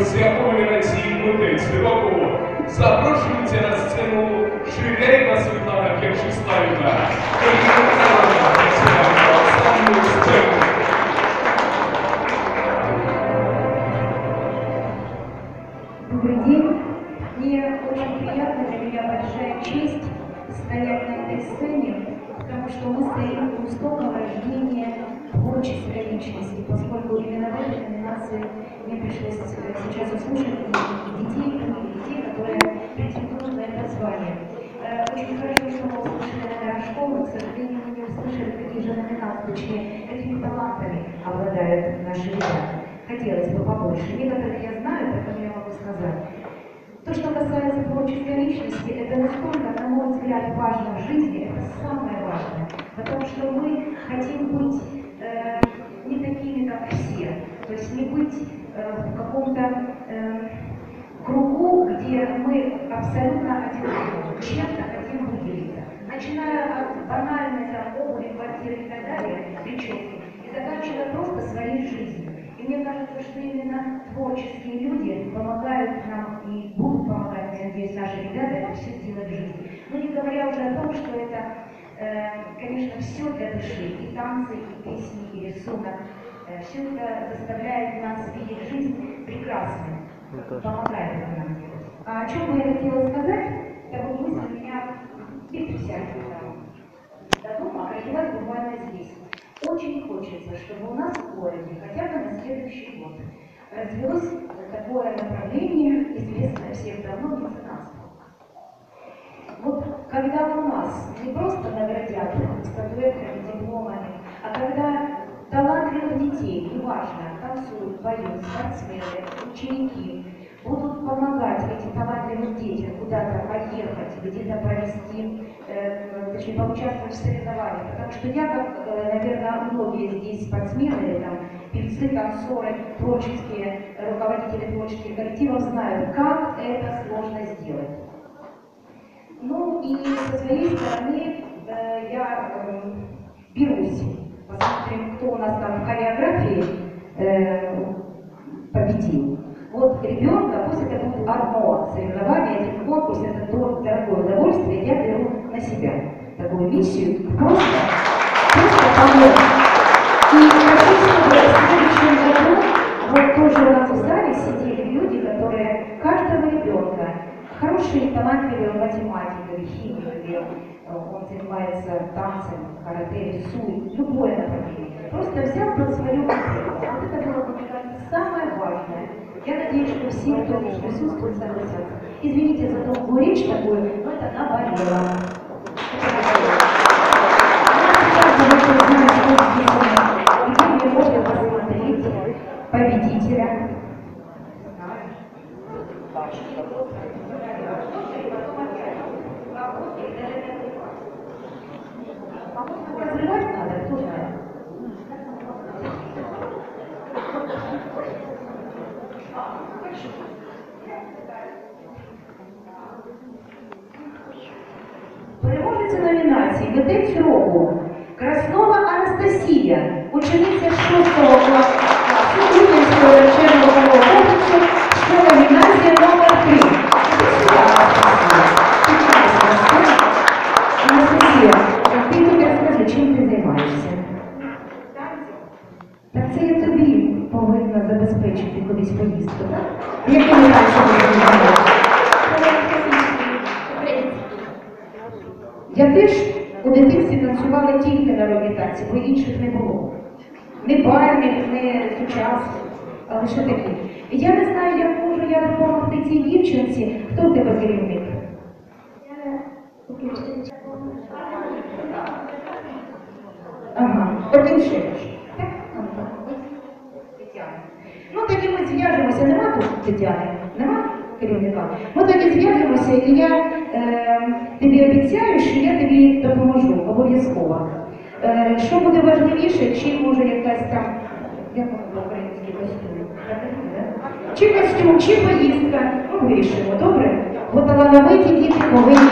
з'явився кульмінаційний митець Дивакова. Запрошується на сцену Ширяєва Світлана Киршистаєва. Личности, поскольку именно в этой номинации мне пришлось э, сейчас услышать детей, детей, которые претендуют на это звание. Э, Очень хорошо, что мы услышали номера школы, к сожалению, мы не услышали, какие же номинации, точнее, какими талантами обладают наши ребята. Хотелось бы побольше. Некоторых я знаю, поэтому я могу сказать. То, что касается творческой личности, это настолько, на мой взгляд, важно в жизни, это самое важное. Не быть э, в каком-то э, кругу, где мы абсолютно одинаковы, чем-то хотим выделиться. Начиная от банальной там, обуви, квартиры и так далее, прически, и заканчивая просто своей жизнью. И мне кажется, что именно творческие люди помогают нам и будут помогать, я надеюсь, наши ребята это все сделать в жизни. Ну, не говоря уже о том, что это, э, конечно, все для души, и танцы, и песни, и рисунок. Э, все это заставляет нас видеть жизнь прекрасной, помогает это нам делать. А о чем бы я хотела сказать, это вот мысль меня без всяких там до дома, родилась буквально здесь. Очень хочется, чтобы у нас в городе, хотя бы на следующий год, развилось такое направление, известное всем давно, меценатство. Вот когда у нас не просто наградят статуэтками, дипломами, а когда талантливых детей, неважно, танцуют, поют, спортсмены, ученики, будут помогать этим талантливым детям куда-то поехать, где-то провести, э, точнее, поучаствовать в соревнованиях. Потому что я, как, э, наверное, многие здесь спортсмены, там, певцы, танцоры, творческие, руководители творческих коллективов знают, как это сложно сделать. Ну и со своей стороны э, я э, берусь. Посмотрим, кто у нас там в хореографии э, победил. Вот ребенка, пусть это будет одно соревнование, один конкурс, это дор- дорогое удовольствие, я беру на себя такую миссию, просто, просто помочь. И хочу, чтобы в следующем году вот тоже у нас в зале сидели люди, которые каждого ребенка, хорошие, талантливые математикой, химикой, э, он занимается танцем, карате, рисует, любое направление. Просто взял под свою оценку. Вот это было, мне кажется, самое важное. Я надеюсь, что все, кто присутствует, согласятся. Извините за долгую речь такую, но это наболело. Переможниця номінації Митець року Краснова Анастасія, учениця 6 класу Українського навчального комплексу школа гімназія номер 3. Анастасія, ти тобі розкажи, чим ти займаєшся? Так це я тобі повинна забезпечити колись поїздку, так? Як ти раніше Я теж у дитинстві танцювала тільки народні танці, бо інших не було. Не бальних, не сучасних, а лише такі. І я не знаю, як можу я допомогти цій дівчинці. Хто в тебе керівник? Ага, так. Тетяна. Ну тоді ми зв'яжемося, нема тут Тетяни? Нема керівника? Ми тоді зв'яжемося, і я е, тобі обіцяю, що я тобі допоможу обов'язково. Е, що буде важливіше, чи може якась там, як воно по-українськи костюм? Чи костюм, чи поїздка, ну вирішимо, добре? Бо талановиті діти повинні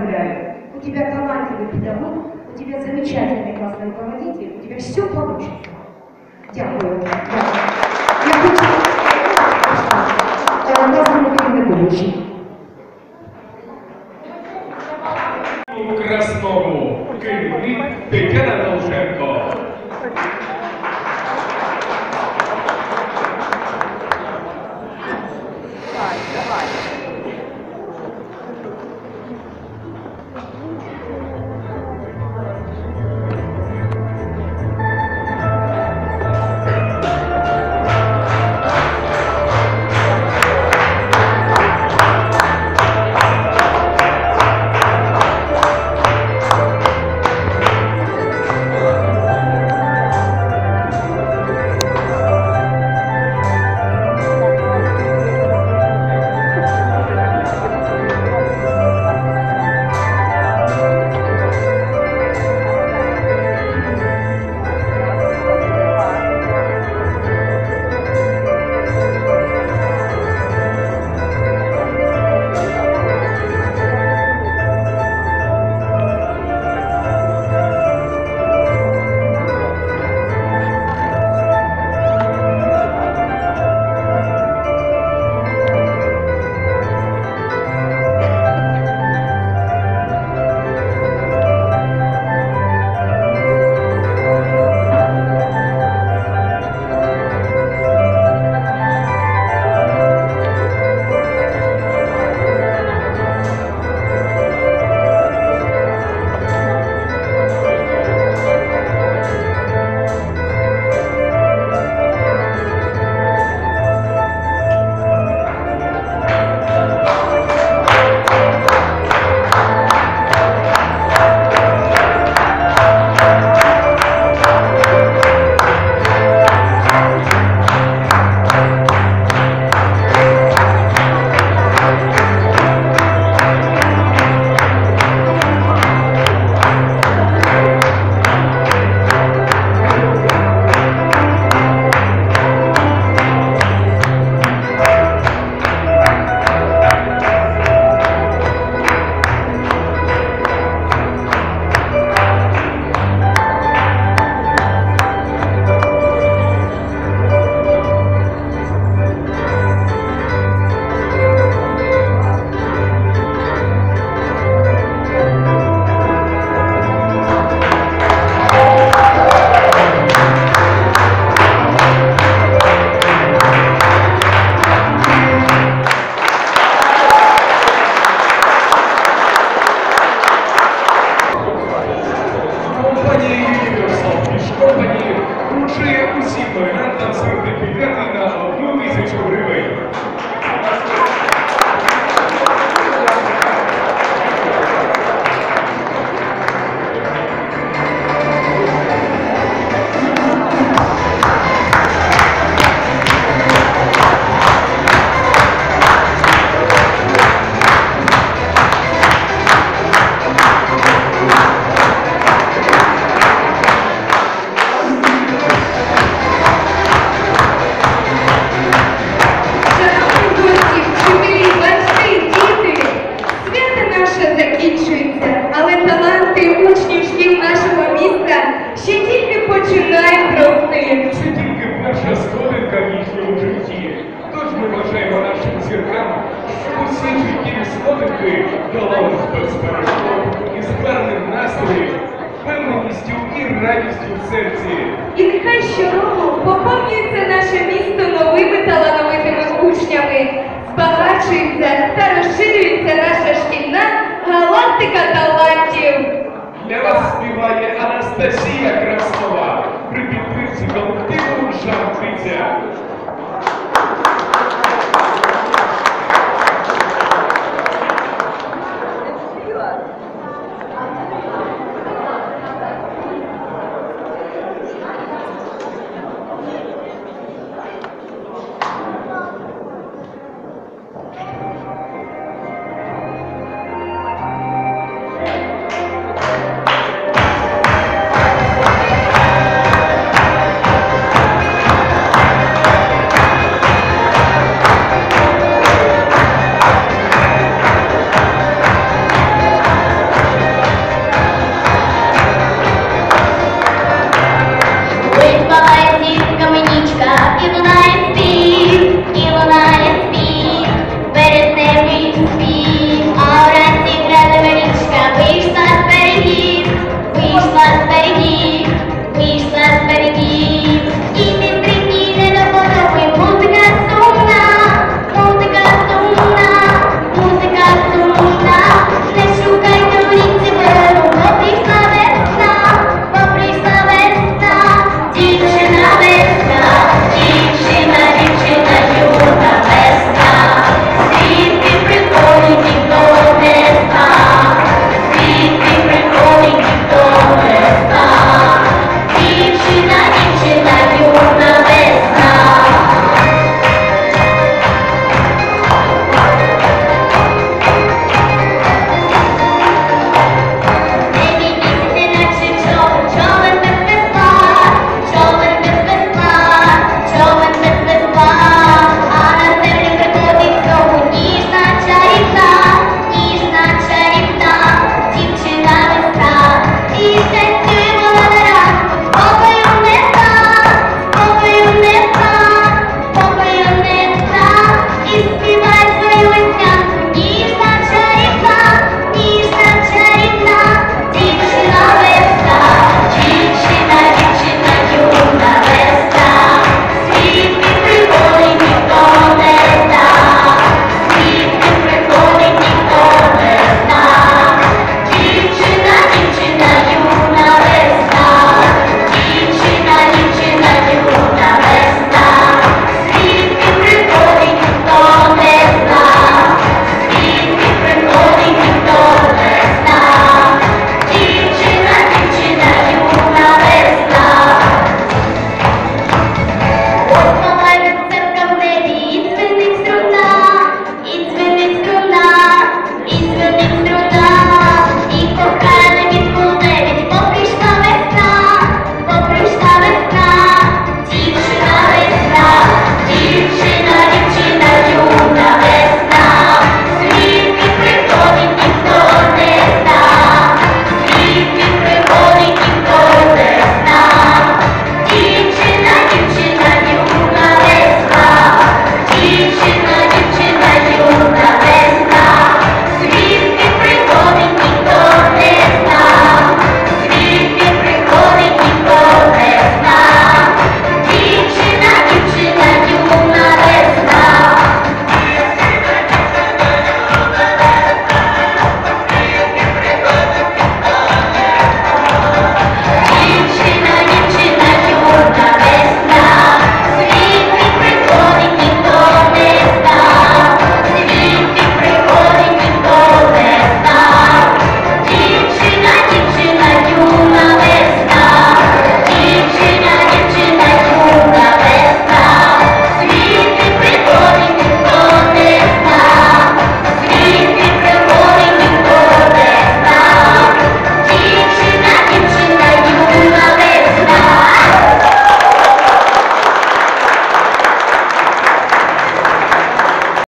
поздравляю. У тебя талантливый педагог, у тебя замечательный классный руководитель, у тебя все получится. Дякую. Я хочу е, названу керівнику. У Красному керівник Тетяна Долженко. Тільки починають. Це тільки перша сходинка в їхньому житті. Тож ми бажаємо нашим зіркам, щоб усі життєві сходинки долали без перешкод і з гарним настроєм, впевненістю і радістю в серці. І нехай щороку поповнюється наше місто новими талановитими учнями, збагачується та розширюється наша шкільна галактика талантів. Для вас співає Анастасія certo?